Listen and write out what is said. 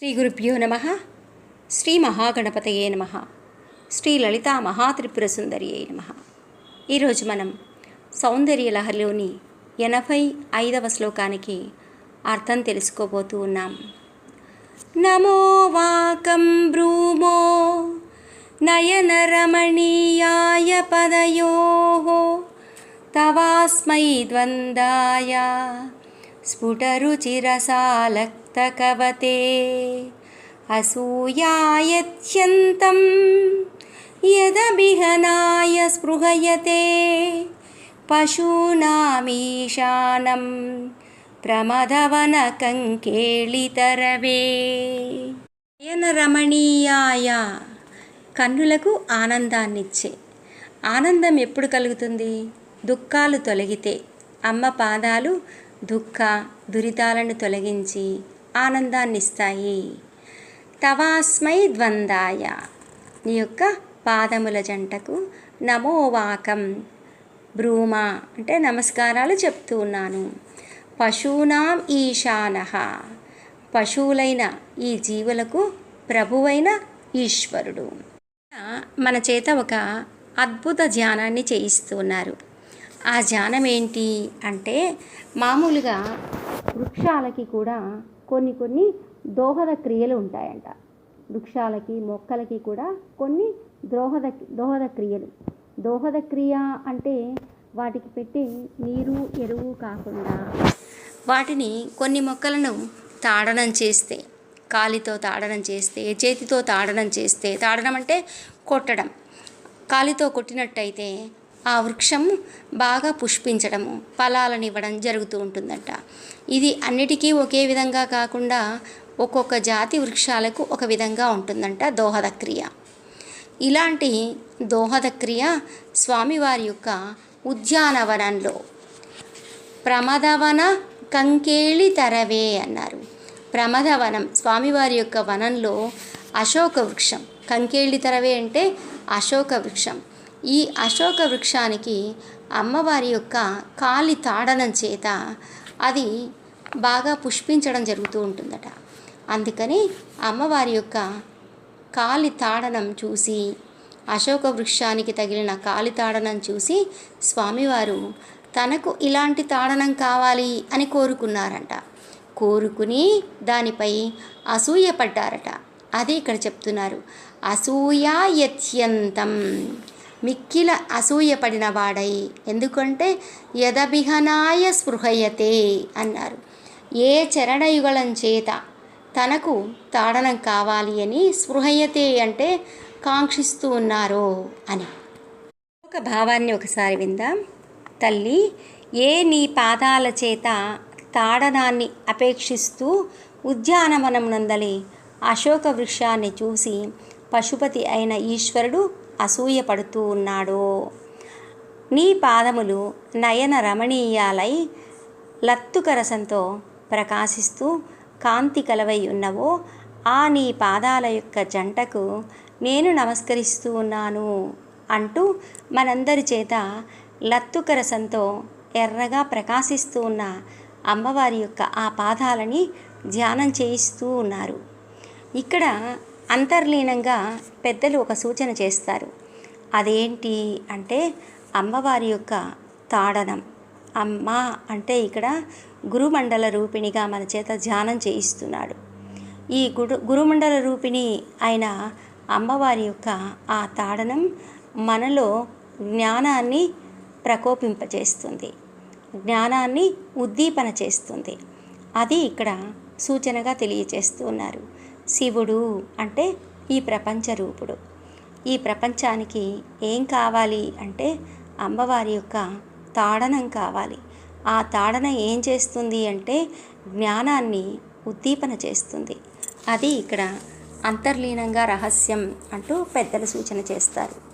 శ్రీ గురుభ్యో నమ. శ్రీ మహాగణపతయే నమ. శ్రీ లలితా మహాత్రిపుర సుందరియే నమ. ఈరోజు మనం సౌందర్య లహరిలోని ఎనభై ఐదవ శ్లోకానికి అర్థం తెలుసుకోబోతూ ఉన్నాం. నమో వాకం బ్రూమో నయనరమణీయాయ పదయో తవాస్మై ద్వందాయ స్ఫుటరుచిరసాలక్తకవతే అసూయాయత్యంతం యదభిహనాయ స్పృహయతే. పశూనామీశానం ప్రమదవన కంకేళితరవే రమణీయాయ కన్నులకు ఆనందాన్నిచ్చే. ఆనందం ఎప్పుడు కలుగుతుంది? దుఃఖాలు తొలగితే. అమ్మ పాదాలు దుఃఖ దురితాలను తొలగించి ఆనందాన్నిస్తాయి. తవాస్మై ద్వందాయ. నీ యొక్క పాదముల జంటకు నమోవాకం బ్రూమ అంటే నమస్కారాలు చెప్తూ ఉన్నాను. పశూనాం ఈశాన. పశువులైన ఈ జీవులకు ప్రభువైన ఈశ్వరుడు. మన చేత ఒక అద్భుత ధ్యానాన్ని చేయిస్తున్నారు ఆ ధ్యానం ఏంటి అంటే మామూలుగా వృక్షాలకి కూడా కొన్ని కొన్ని దోహద క్రియలు ఉంటాయంట. వృక్షాలకి మొక్కలకి కూడా కొన్ని దోహద దోహద క్రియలు. దోహద క్రియ అంటే వాటికి పెట్టే నీరు ఎరువు కాకుండా వాటిని కొన్ని మొక్కలను తాడనం చేస్తే కాలితో తాడనం చేస్తే చేతితో తాడనం చేస్తే తాడనం అంటే కొట్టడం. కాలితో కొట్టినట్టయితే ఆ వృక్షం బాగా పుష్పించడము ఫలాలను ఇవ్వడం జరుగుతూ ఉంటుందంట. ఇది అన్నిటికీ ఒకే విధంగా కాకుండా ఒక్కొక్క జాతి వృక్షాలకు ఒక విధంగా ఉంటుందంట దోహద క్రియ ఇలాంటి దోహద క్రియ స్వామివారి యొక్క ఉద్యానవనంలో ప్రమదవన కంకేళి తరవే అన్నారు. ప్రమదవనం స్వామివారి యొక్క వనంలో అశోక వృక్షం. కంకేళి తరవే అంటే అశోక వృక్షం. ఈ అశోక వృక్షానికి అమ్మవారి యొక్క కాలి తాడనం చేత అది బాగా పుష్పించడం జరుగుతూ ఉంటుందట. అందుకని అమ్మవారి యొక్క కాలి తాడనం చూసి అశోక వృక్షానికి తగిలిన కాలి తాడనం చూసి స్వామివారు తనకు ఇలాంటి తాడనం కావాలి అని కోరుకున్నారంట. కోరుకుని దానిపై అసూయపడ్డారట అదే ఇక్కడ చెప్తున్నారు. అసూయాయత్యంతం మిక్కిల అసూయపడినవాడై. ఎందుకంటే యదభిహనాయ స్పృహయతే అన్నారు. ఏ చరణయుగలం చేత తనకు తాడనం కావాలి అని స్పృహయతే అంటే కాంక్షిస్తూ ఉన్నారో అని. ఒక భావాన్ని ఒకసారి విందాం. తల్లి ఏ నీ పాదాల చేత తాడనాన్ని అపేక్షిస్తూ ఉద్యానవనం నందలి అశోక వృక్షాన్ని చూసి పశుపతి అయిన ఈశ్వరుడు అసూయపడుతూ ఉన్నాడో. నీ పాదములు నయన రమణీయాలై లత్తుకరసంతో ప్రకాశిస్తూ కాంతి కలవై ఉన్నవో ఆ నీ పాదాల యొక్క జంటకు నేను నమస్కరిస్తూ ఉన్నాను అంటూ మనందరి చేత లత్తుకరసంతో ఎర్రగా ప్రకాశిస్తూ ఉన్న అమ్మవారి యొక్క ఆ పాదాలని ధ్యానం చేయిస్తూ ఉన్నారు. ఇక్కడ అంతర్లీనంగా పెద్దలు ఒక సూచన చేస్తారు. అదేంటి అంటే అమ్మవారి యొక్క తాడనం. అమ్మ అంటే ఇక్కడ గురుమండల రూపిణిగా మన చేత ధ్యానం చేయిస్తున్నాడు. ఈ గురు గురుమండల రూపిణి అయిన అమ్మవారి యొక్క ఆ తాడనం మనలో జ్ఞానాన్ని ప్రకోపింపచేస్తుంది జ్ఞానాన్ని ఉద్దీపన చేస్తుంది. అది ఇక్కడ సూచనగా తెలియచేస్తున్నారు శివుడు అంటే ఈ ప్రపంచ రూపుడు. ఈ ప్రపంచానికి ఏం కావాలి అంటే అమ్మవారి యొక్క తాడనం కావాలి. ఆ తాడన ఏం చేస్తుంది అంటే జ్ఞానాన్ని ఉద్దీపన చేస్తుంది. అది ఇక్కడ అంతర్లీనంగా రహస్యం అంటూ పెద్దలు సూచన చేస్తారు.